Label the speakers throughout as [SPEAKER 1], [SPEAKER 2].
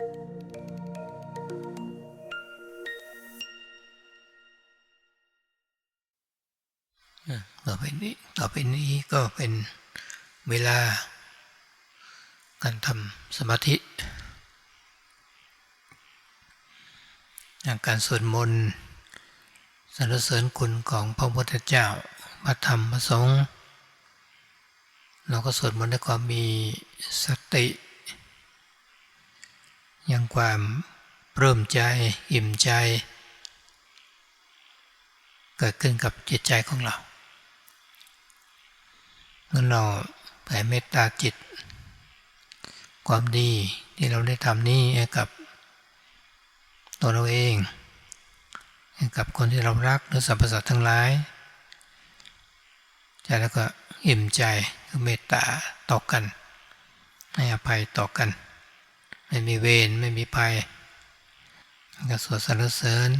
[SPEAKER 1] ต่อไปนี้ต่อไปนี้ก็เป็นเวลา การทำสมาธิ การสวดมนต์สรรเสริญคุณของพระพุทธเจ้าพระธรรมพระสงฆ์เราก็สวดมนต์ด้วยความมีสติ ยังความเริ่มใจอิ่มใจ เกิดขึ้นกับจิตใจของเราเมื่อเราแผ่เมตตาจิต ความดีที่เราได้ทำนี้ให้กับตัวเราเองให้กับคนที่เรารักหรือสรรพสัตว์ทั้งหลายใจแล้วก็อิ่มใจคือเมตตาต่อกัน ให้อภัยต่อกัน ไม่มีเวรไม่มีภัยก็สวดสรรเสริญ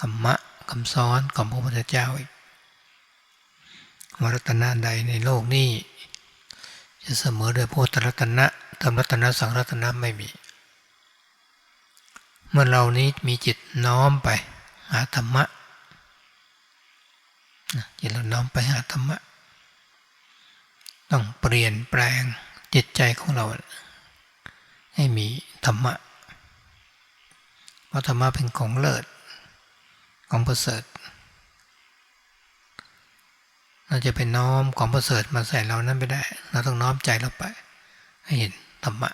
[SPEAKER 1] ธรรมะคำสอนของพระพุทธเจ้าอีกวรัตนะใดในโลกนี้จะเสมอโดยพุทธรัตนะธรรมรัตนะสังรัตนะไม่มี เมื่อเรานี้มีจิตน้อมไปหาธรรมะจิตเราน้อมไปหาธรรมะ ต้องเปลี่ยนแปลงจิตใจของเรา ให้มีธรรมะเพราะธรรมะเป็นของเลิศของประเสริฐเราจะไปน้อมของประเสริฐมาใส่เรานั้นไม่ได้ เราต้องน้อมใจเราไป ให้เห็นธรรมะ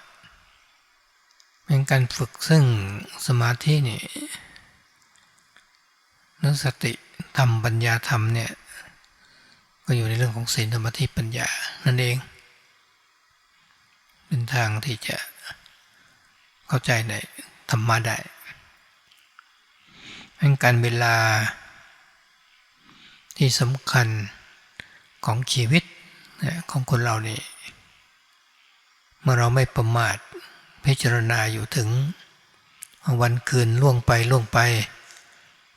[SPEAKER 1] เป็นการฝึกซึ่งสมาธินี่นักสติธรรมปัญญาธรรมเนี่ยก็อยู่ในเรื่องของศีลธรรมธิปัญญานั่นเอง เป็นทางที่จะ เข้าใจในธรรมะได้เป็นการเวลาที่สำคัญของชีวิตของคนเรานี่เมื่อเราไม่ประมาทพิจารณาอยู่ถึง วันคืนล่วงไปล่วงไป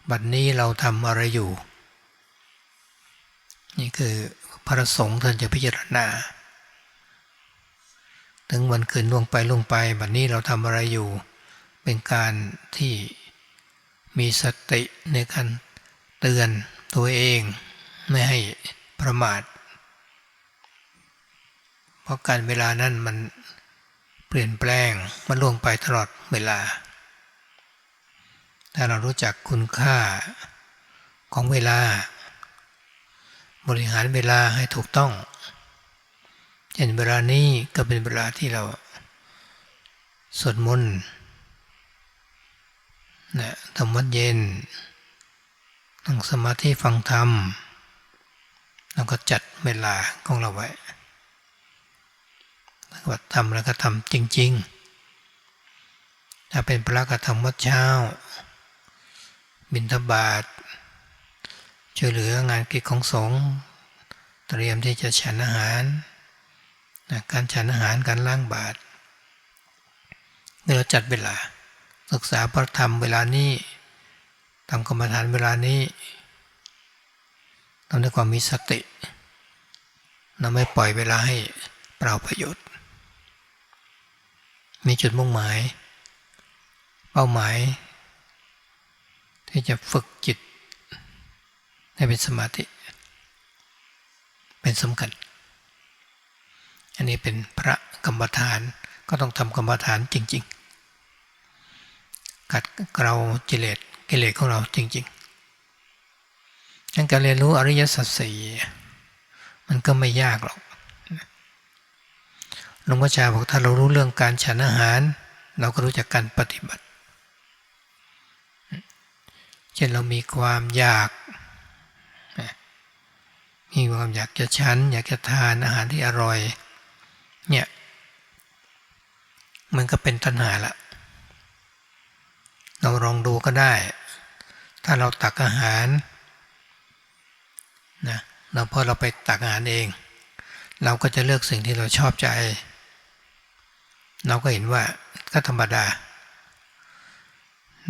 [SPEAKER 1] บัดนนี้เราทำอะไรอยู่ นี่คือพระสงฆ์ท่านจะพิจารณา ถึงวันคืนล่วงไปล่วงไปบัดนนี้เราทำอะไรอยู่ เป็นการที่มีสติในการเตือนตัวเองไม่ให้ประมาท เพราะการเวลานั้นมันเปลี่ยนแปลงมันล่วงไปตลอดเวลา ถ้าเรารู้จักคุณค่าของเวลา บริหารเวลาให้ถูกต้อง เช่นเวลานี้ก็เป็นเวลาที่เราสวดมนต์นะทำวัดเย็นนั่งสมาธิฟังธรรมแล้วก็จัดเวลาของเราไว้ว่าทำแล้วก็ทำจริง ๆ ถ้าเป็นพระก็ทำวัดเช้า บิณฑบาตช่วยเหลืองานกิจของสงฆ์เตรียมที่จะฉันอาหาร การฉันอาหารการล้างบาตรเราจัดเวลา ศึกษาพระธรรมเวลานี้ทำกรรมฐานเวลานี้ทำด้วยความมีสติเราไม่ปล่อยเวลาให้เปล่าประโยชน์ มีจุดมุ่งหมาย เป้าหมาย ที่จะฝึกจิตให้เป็นสมาธิ เป็นสำคัญ อันนี้เป็นพระกรรมฐานก็ต้องทำกรรมฐานจริง ๆ กัดเกลาจิเลสกิเลสของเราจริงๆงั้นการเรียนรู้อริยสัจสี่มันก็ไม่ยากหรอกหลวงพ่อชาบอกถ้าเรารู้เรื่องการฉันอาหาร เราก็รู้จักการปฏิบัติ เช่นเรามีความอยากมีความอยากจะฉัน อยากจะทานอาหารที่อร่อย เนี่ยมันก็เป็นตัณหาละเราลองดูก็ได้ ถ้าเราตักอาหารนะเราพอเราไปตักอาหารเอง เราก็จะเลือกสิ่งที่เราชอบใจ เราก็เห็นว่าก็ธรรมดา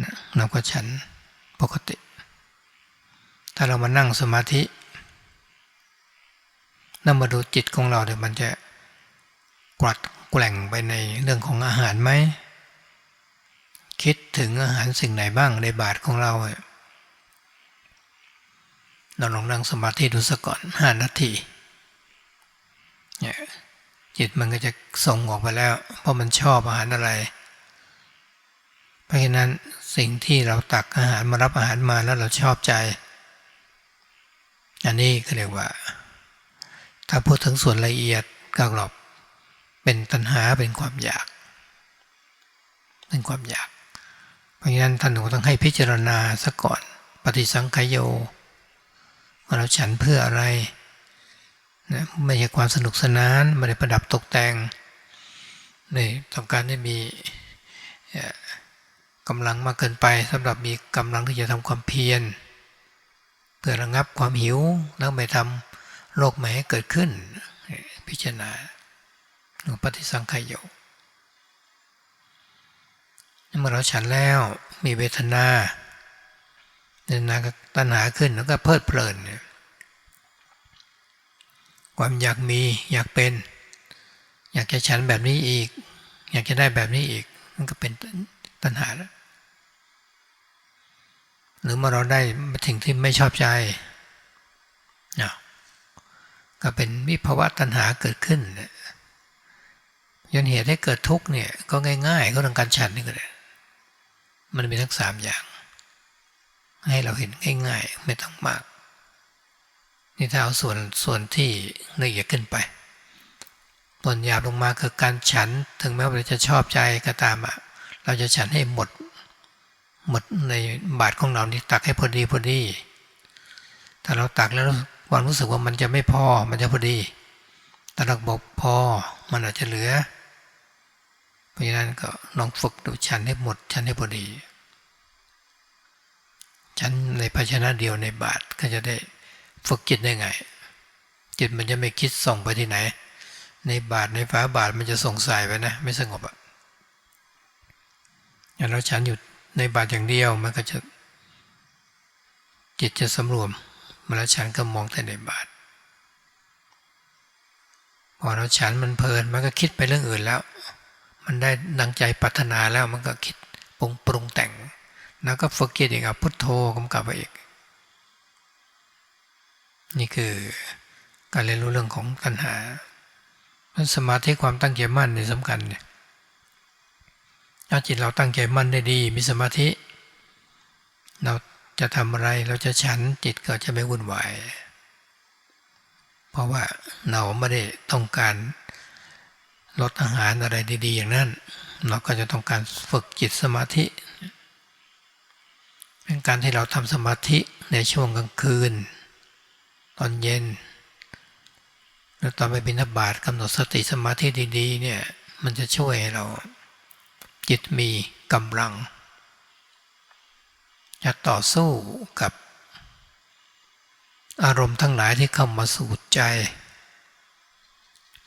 [SPEAKER 1] นะเราก็ฉันปกติ ถ้าเรามานั่งสมาธินั่งมาดูจิตของเราเดี๋ยวมันจะ กวัดแกล่งไปในเรื่องของอาหารไหม คิดถึงอาหารสิ่งไหนบ้างในบาทของเราเราลองนั่งสมาธิดูสักก่อนห้านาทีเนี่ยจิตมันก็จะส่งออกไปแล้ว เพราะมันชอบอาหารอะไร เพราะฉะนั้นสิ่งที่เราตักอาหารมารับอาหารมาแล้วเราชอบใจ อันนี้ก็เรียกว่า ถ้าพูดถึงส่วนละเอียดก็กรอบ เป็นตัณหาเป็นความอยาก เป็นความอยาก เพราะฉะนั้นท่านหนูต้องให้พิจารณาซะก่อน ปฏิสังขยโยว่าเราฉันเพื่ออะไรนะไม่ใช่ความสนุกสนานไม่ได้ประดับตกแต่งนี่ต้องการได้มีกำลังมากเกินไปสำหรับมีกำลังที่จะทำความเพียร เพื่อระงับความหิวแล้วไม่ทำโรคแหม่ให้เกิดขึ้น พิจารณา ปฏิสังขยโยเมื่อเราฉันแล้วมีเวทนาเวทนาก็ตัณหาขึ้นแล้วก็เพลิดเพลินเนี่ยความอยากมีอยากเป็น อยากจะฉันแบบนี้อีก อยากจะได้แบบนี้อีก มันก็เป็นตัณหาแล้วหรือเมื่อเราได้ถึงที่ไม่ชอบใจก็เป็นวิภาวะตัณหาเกิดขึ้น ยันเหตุให้เกิดทุกข์เนี่ยก็ง่ายๆ ก็ทางการฉันนี่ก็ได้มันมีทั้งสามอย่าง ให้เราเห็นง่ายๆ ไม่ต้องมาก นี่ถ้าเอาส่วนส่วนที่ละเอียดขึ้นไปส่วนหยาบลงมาคือการฉัน ถึงแม้ว่าเราจะชอบใจก็ตามอะเราจะฉันให้หมด หมดในบาทของเรานี่ตักให้พอดีพอดีถ้าเราตักแล้วความรู้สึกว่ามันจะไม่พอมันจะพอดีแต่เราบอกพอมันอาจจะเหลือ ราะฉะนั้นก็ลองฝึกดูฉันให้หมดฉันให้พอดีฉันในภาชนะเดียวในบาทก็จะได้ฝึกจิตได้ไง จิตมันจะไม่คิดส่งไปที่ไหน ในบาทในฟ้าบาทมันจะส่งสายไปนะ ไม่สงบอะอย่างเราฉันอยู่ในบาทอย่างเดียวมันก็จะ จิตจะสำรวมมาแล้วฉันก็มองแต่ในบาทพอเราฉันมันเพลินมันก็คิดไปเรื่องอื่นแล้ว มันได้ดังใจปรารถนาแล้วมันก็คิดปรุงปรุงแต่ง แล้วก็ฝึกจิตอีกอะพุทโธกำกับไปอีก นี่คือการเรียนรู้เรื่องของตัณหาสมาธิความตั้งใจมั่นในสำคัญเนี่ยถ้าจิตเราตั้งใจมั่นได้ดี มีสมาธิ เราจะทำอะไรเราจะฉันจิตก็จะไม่วุ่นวาย เพราะว่าเราไม่ได้ต้องการ ลดอาหารอะไรดีๆ อย่างนั้น เราก็จะต้องการฝึกจิตสมาธิ เป็นการที่เราทำสมาธิในช่วงกลางคืน ตอนเย็น แล้วตอนไปบิณฑบาตกำหนดสติสมาธิดีๆเนี่ยมันจะช่วยเราจิตมีกำลัง จะต่อสู้กับอารมณ์ทั้งหลายที่เข้ามาสู่ใจ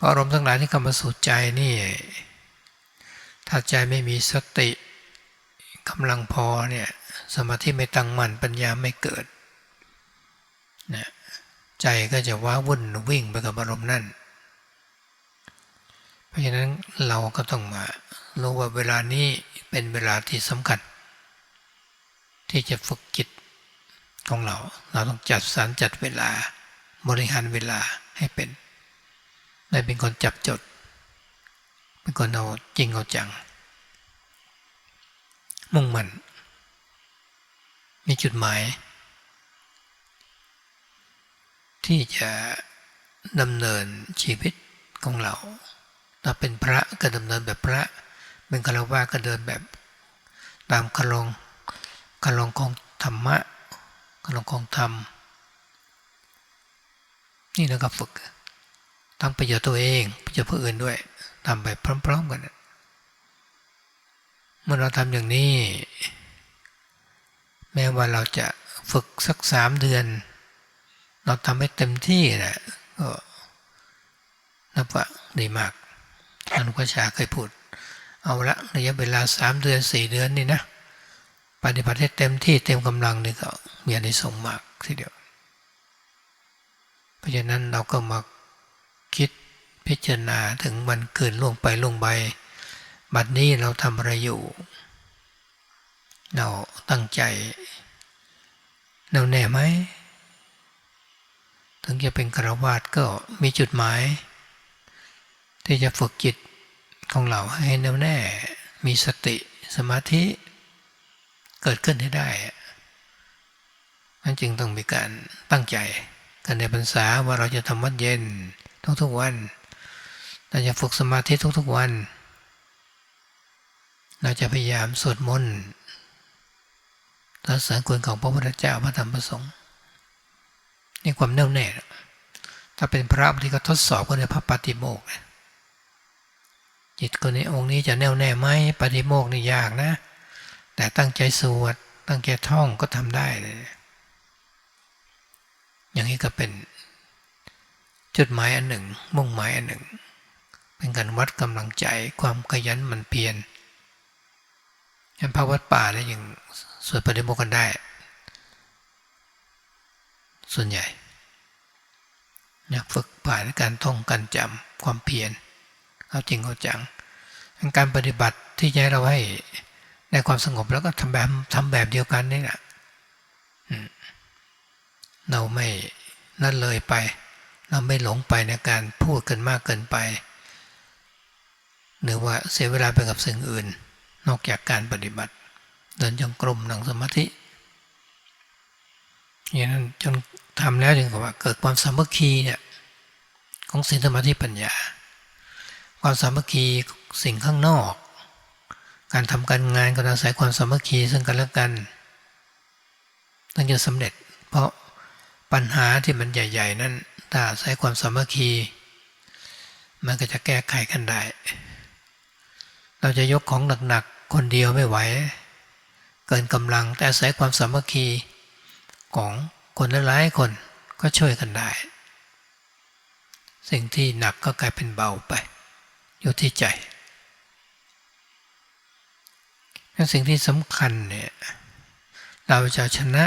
[SPEAKER 1] อารมณ์ทั้งหลายที่เข้ามาสู่ใจนี่ ถ้าใจไม่มีสติกำลังพอเนี่ยสมาธิไม่ตั้งมั่นปัญญาไม่เกิดนะใจก็จะว้าวุ่นวิ่งไปกับอารมณ์นั่น เพราะฉะนั้นเราก็ต้องมารู้ว่าเวลานี้เป็นเวลาที่สำคัญ ที่จะฝึกจิตของเรา เราต้องจัดสรรจัดเวลาบริหารเวลาให้เป็น ไม่เป็นคนจับจด เป็นคนเอาจริงเอาจัง มุ่งมั่นมีจุดหมาย ที่จะดำเนินชีวิตของเราถ้าเป็นพระก็ดำเนินแบบพระ เป็นฆราวาสก็เดินแบบตามคลองคลองของธรรมะคลองของธรรม นี่เราก็ฝึก ทำประโยชน์ตัวเองประโยชน์ผู้อื่นด้วยทำไปพร้อม ๆกัน เมื่อเราทำอย่างนี้ แม้ว่าเราจะฝึกสักสามเดือน เราทำให้เต็มที่นะก็นับว่าดีมากอนุกชาเคยพูด เอาละระยะเวลาสามเดือนสี่เดือนนี่นะ ปฏิบัติให้เต็มที่เต็มกำลังนี่ก็มีอันนี้ส่งมากทีเดียว เพราะฉะนั้นเราก็มา คิดพิจารณาถึงวันคืนล่วงไปล่วงไป บัดนี้เราทำอะไรอยู่ เราตั้งใจแน่วแน่ไหม ถึงจะเป็นกระวาดก็มีจุดหมาย ที่จะฝึกจิตของเราให้แน่วแน่ มีสติสมาธิ เกิดขึ้นให้ได้นั่นจึงต้องมีการตั้งใจกันในพรรษาว่าเราจะทำวัดเย็น ทุกๆวันเราจะฝึกสมาธิทุกๆวัน เราจะพยายามสวดมนต์รรเสริญคุณของพระพุทธเจ้าพระธรรมพระสงฆ์นี่ความแน่วแน่ ถ้าเป็นพระบางทีก็ทดสอบกันในพระปฏิโมกข์จิตคนนี้องค์นี้จะแน่วแน่ไหมปฏิโมกข์นี่ยากนะ แต่ตั้งใจสวดตั้งใจท่องก็ทำได้เลย อย่างนี้ก็เป็น จุดหมายอันหนึ่ง มุ่งหมายอันหนึ่ง เป็นการวัดกำลังใจความขยันมันเพียรยันพระวัดป่าแล้ยังสวดปฏิโมกข์กันได้ ส่วนใหญ่อยากฝึกผ่านการท่องการจำความเพียรเอาจริงเอาจังการปฏิบัติที่จะให้เราให้ในความสงบแล้วก็ทำแบบทำแบบเดียวกันนี่แหละเราไม่นั่นเลยไป เราไม่หลงไปในการพูดกันมากเกินไป หรือว่าเสียเวลาไปกับสิ่งอื่น นอกจากการปฏิบัติ เดินจงกรมนั่งสมาธิอย่างนั้นจนทำแล้วจึงกับว่าเกิดความสามัคคีเนี่ยของศีลสมาธิปัญญา ความสามัคคีสิ่งข้างนอก การทำการงานก็อาศัยความสามัคคีซึ่งกันและกันต้องจะสำเร็จ เพราะปัญหาที่มันใหญ่ ๆ นั้น ถ้าอาศัยความสามัคคี มันก็จะแก้ไขกันได้ เราจะยกของหนักๆ คนเดียวไม่ไหว เกินกำลังแต่อาศัยความสามัคคีของคนหลายๆคนก็ช่วยกันได้ สิ่งที่หนักก็กลายเป็นเบาไป อยู่ที่ใจสิ่งที่สำคัญเนี่ยเราจะชนะ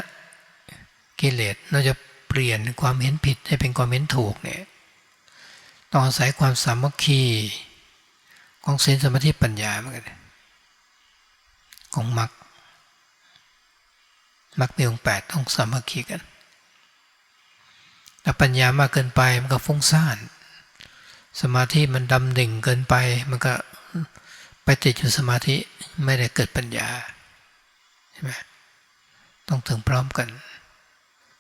[SPEAKER 1] กิเลสเราจะ ปลี่ยนความเห็นผิดให้เป็นความเห็นถูกเนี่ยต้องอาศัยความสามัคคีของศีลสมาธิปัญญาเหมือนกันของมรรคมรรคมีองค์แปดต้องสามัคคีกันถ้าปัญญามากเกินไปมันก็ฟุ้งซ่าน สมาธิมันดำดิ่งเกินไปมันก็ไปติดอยู่สมาธิไม่ได้เกิดปัญญาใช่ไหมต้องถึงพร้อมกัน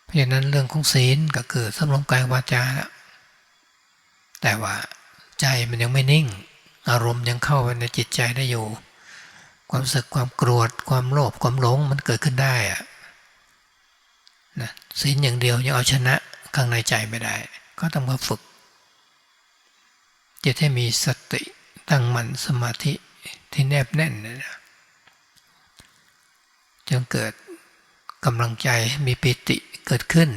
[SPEAKER 1] เพราะฉะนั้นเรื่องของศีลก็คือสำรวมกายวาจาแล้วแต่ว่าใจมันยังไม่นิ่ง อารมณ์ยังเข้าไปในจิตใจได้อยู่ ความสึกความโกรธความโลภความหลงมันเกิดขึ้นได้อะนะศีลอย่างเดียวยังเอาชนะข้างในใจไม่ได้ ก็ต้องมาฝึกจิตให้มีสติตั้งมั่นสมาธิที่แนบแน่นนะจนเกิด กำลังใจมีปิติเกิดขึ้น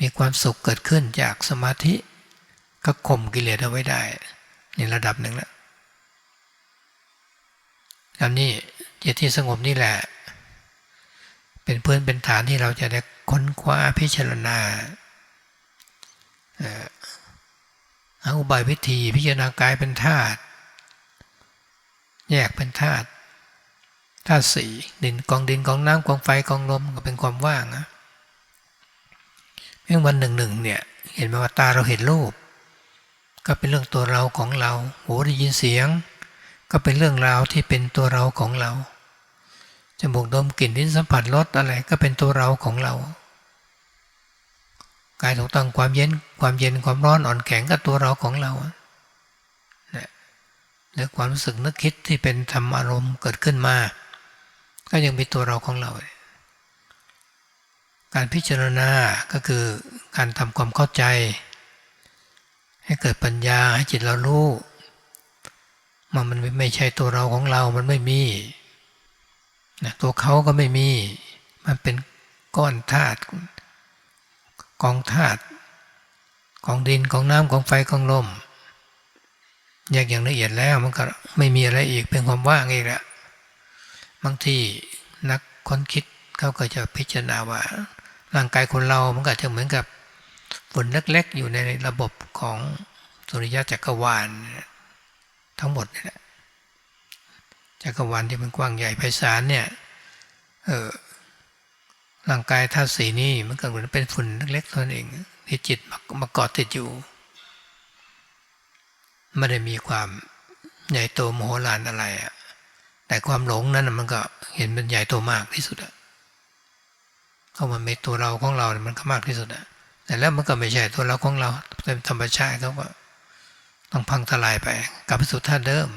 [SPEAKER 1] มีความสุขเกิดขึ้นจากสมาธิก็ข่มกิเลสเอาไว้ได้ ในระดับหนึ่งแล้วอันนี้จิตที่สงบนี่แหละ เป็นเพื่อนเป็นฐานที่เราจะได้ค้นคว้าพิจารณาเอาอุบายวิธีพิจารณากายเป็นธาตุแยกเป็นธาตุ ธาตุสี่ดินกองดินกองน้ำกองไฟกองลมก็เป็นความว่างนะเมื่อวันหนึ่งหนึ่งเนี่ยเห็นไหมว่าตาเราเห็นรูป ก็เป็นเรื่องตัวเราของเราหูได้ยินเสียง ก็เป็นเรื่องราวที่เป็นตัวเราของเราจมูกดมกลิ่นลิ้นสัมผัสรสอะไรก็เป็นตัวเราของเรากายถูกต้องความเย็นความเย็นความร้อนอ่อนแข็งก็ตัวเราของเราเนี่ยหรือความรู้สึกนึกคิดที่เป็นธรรมอารมณ์เกิดขึ้นมา ก็ยังเป็นตัวเราของเรา การพิจารณาก็คือการทำความเข้าใจ ให้เกิดปัญญาให้จิตเรารู้มันมันไม่ใช่ตัวเราของเรา มันไม่มีนะตัวเขาก็ไม่มี มันเป็นก้อนธาตุกองธาตุกองดินกองน้ำกองไฟกองลมแยกอย่างละเอียดแล้วมันก็ไม่มีอะไรอีกเป็นความว่างอีกแล้ว บางทีนักค้นคิดเขาก็จะพิจารณาว่า ร่างกายคนเรามันก็จะเหมือนกับฝุ่นเล็กๆ อยู่ในระบบของสุริยะจักรวาลทั้งหมดนี่แหละจักรวาลที่มันกว้างใหญ่ไพศาลเนี่ยเออร่างกายธาตุสีนี่มันก็เหมือนเป็นฝุ่นเล็กๆเท่านั้นเองที่จิตมามาเกาะติดอยู่ไม่ได้มีความใหญ่โตมโหฬารอะไรอะ แต่ความหลงนั้นมันก็เห็นเป็นใหญ่โตมากที่สุดอะเข้ามาในตัวเราของเราเนี่ยมันก็มากที่สุดอะแต่แล้วมันก็ไม่ใช่ตัวเราของเราเป็นธรรมชาติเขาก็ต้องพังทลายไปกลับไปสู่ท่าเดิม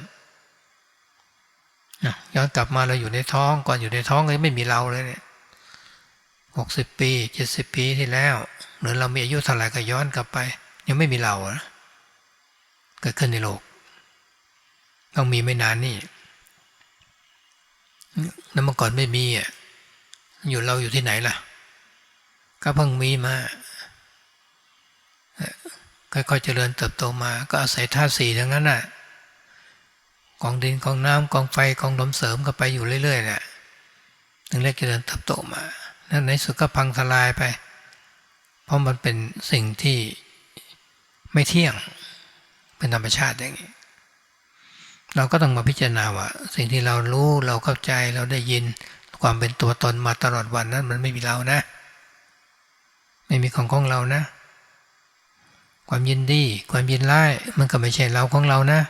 [SPEAKER 1] ย้อนกลับมาเราอยู่ในท้องก่อนอยู่ในท้องก็ไม่มีเราเลยเนี่ยหกสิบปีเจ็ดสิบปีที่แล้วหรือเรามีอายุเท่าไหร่ก็ย้อนกลับไป ยังไม่มีเรานะเกิดขึ้นในโลก ต้องมีไม่นานนี่ แล้วเมื่อก่อนไม่มีอะอยู่เราอยู่ที่ไหนล่ะ ก็เพิ่งมีมาค่อยๆเจริญเติบโตมา ก็อาศัยธาตุสี่ทั้งนั้นน่ะกองดินกองน้ำกองไฟกองลมเสริมก็ไปอยู่เรื่อยๆแหละถึงเรียกเจริญเติบโตมาแล้วในสุดก็พังทลายไป เพราะมันเป็นสิ่งที่ไม่เที่ยงเป็นธรรมชาติอย่างนี้ เราก็ต้องมาพิจารณาว่า สิ่งที่เรารู้เราเข้าใจเราได้ยินความเป็นตัวตนมาตลอดวันนั้นมันไม่มีเรานะ ไม่มีของของเรานะ ความยินดี ความยินร้ายมันก็ไม่ใช่เราของเรานะ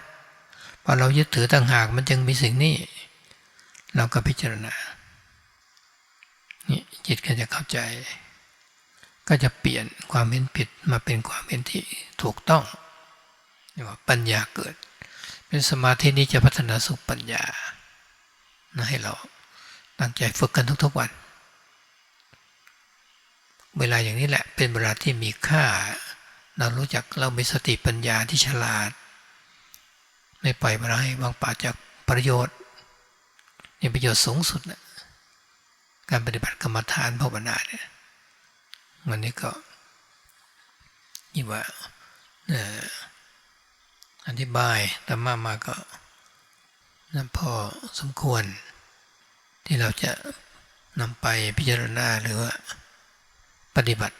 [SPEAKER 1] พอเรายึดถือต่างหากมันจึงมีสิ่งนี้ เราก็พิจารณานี่จิตก็จะเข้าใจ ก็จะเปลี่ยนความเห็นผิดมาเป็นความเห็นที่ถูกต้องเรียกว่าปัญญาเกิด เป็นสมาธินี้จะพัฒนาสุขปัญญานะให้เราตั้งใจฝึกกันทุกๆวัน เวลาอย่างนี้แหละเป็นเวลาที่มีค่า เรารู้จักเรามีสติปัญญาที่ฉลาด ไม่ปล่อยเวลาให้วางป่าจากประโยชน์นี่ประโยชน์สูงสุดนะการปฏิบัติกรรมฐานภาวนาเนี่ยวันนี้ก็ยี่ว่าอ อธิบายธรรมามาก็นั่นพอสมควร ที่เราจะนำไปพิจารณาหรือว่าปฏิบัติ